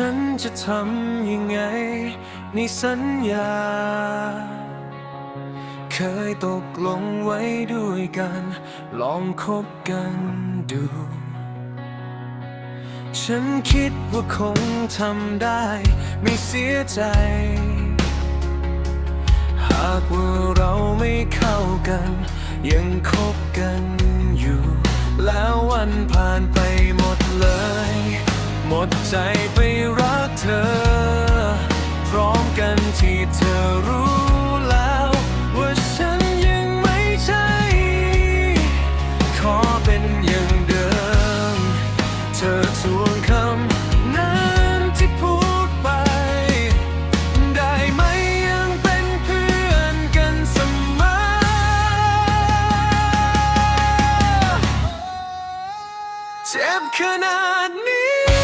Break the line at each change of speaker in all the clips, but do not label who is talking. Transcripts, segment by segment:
ฉันจะทำยังไง ในสัญญา เคยตกลงไว้ด้วยกัน ลองคบกันดู ฉันคิดว่าคงทำได้ ไม่เสียใจ หากว่าเราไม่เข้ากัน ยังคบกันอยู่ แล้ววันผ่านไปหมดเลย หมดใจไป ที่เธอรู้แล้วว่าฉันยังไม่ใช่ ขอเป็นอย่างเดิม เธอทวงคำนั้นที่พูดไป ได้ไหมยังเป็นเพื่อนกันเสมอ เจ็บขนาดนี้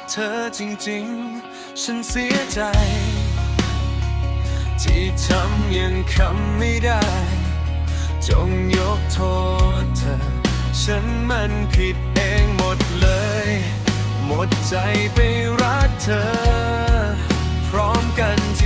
ษเธอจริงๆ ฉันเสียใจ ที่ทำยังคำไม่ได้ จงยกโทษเธอ ฉันมันผิดเองหมดเลย หมดใจไปรักเธอ พร้อมกันที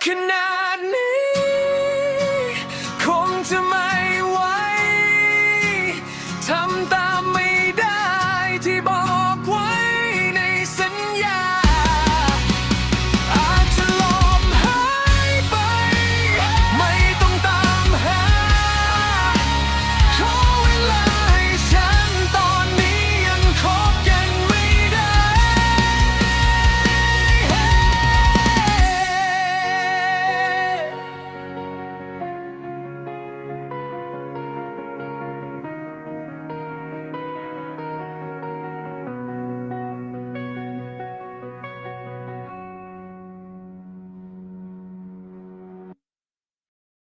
can I?